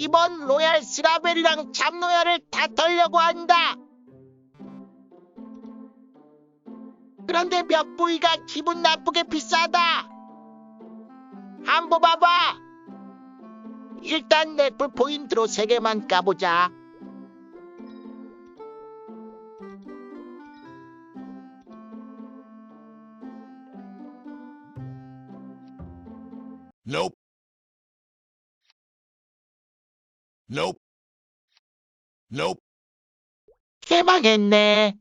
이번 로얄 스라벨이랑 잡로얄을 다 털려고 한다. 그런데 몇 부위가 기분 나쁘게 비싸다. 한번 봐봐. 일단 넷플 포인트로 세 개만 까보자. Nope. Nope. Nope. 개망했네.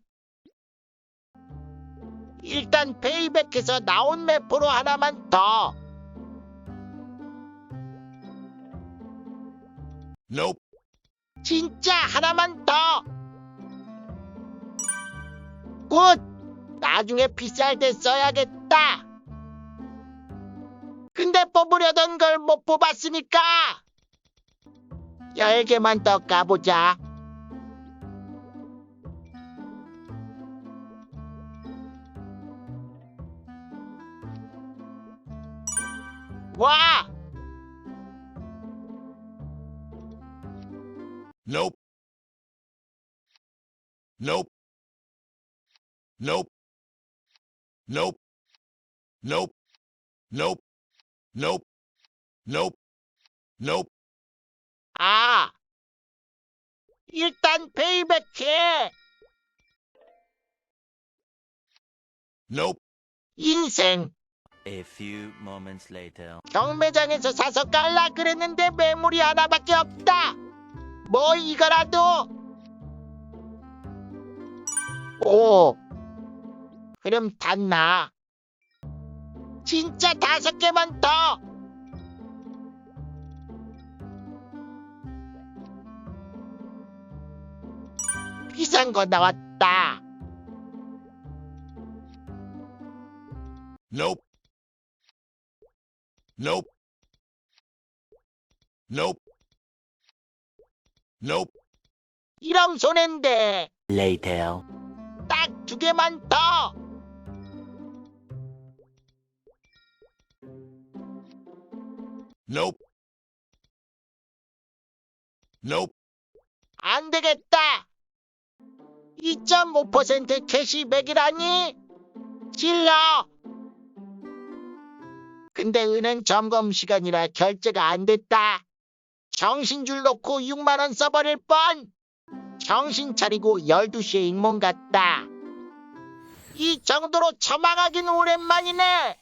일단 페이백에서 나온 매포로 하나만 더. Nope. 진짜 하나만 더. 굿. 나중에 비쌀 때 써야겠다. 근데 뽑으려던 걸 못 뽑았으니까. 열 개만 더 까보자. 와! Nope. Nope. Nope. Nope. Nope. Nope. Nope. Nope. Nope. 아! 일단 페이백해! Nope. 인생! A few moments later. 경매장에서 사서 깔라 그랬는데 매물이 하나밖에 없다! 뭐 이거라도! 오! 그럼 닿나? 진짜 다섯 개만 더! 비싼 거 나왔다! Nope. Nope. Nope. Nope. 이럼 손해인데! Later. 딱 두 개만 더! Nope. Nope. 안 되겠다! 2.5% 캐시백이라니? 질러! 근데 은행 점검 시간이라 결제가 안 됐다. 정신줄 놓고 6만원 써버릴 뻔! 정신 차리고 12시에 ing몬 갔다. 이 정도로 처망하긴 오랜만이네.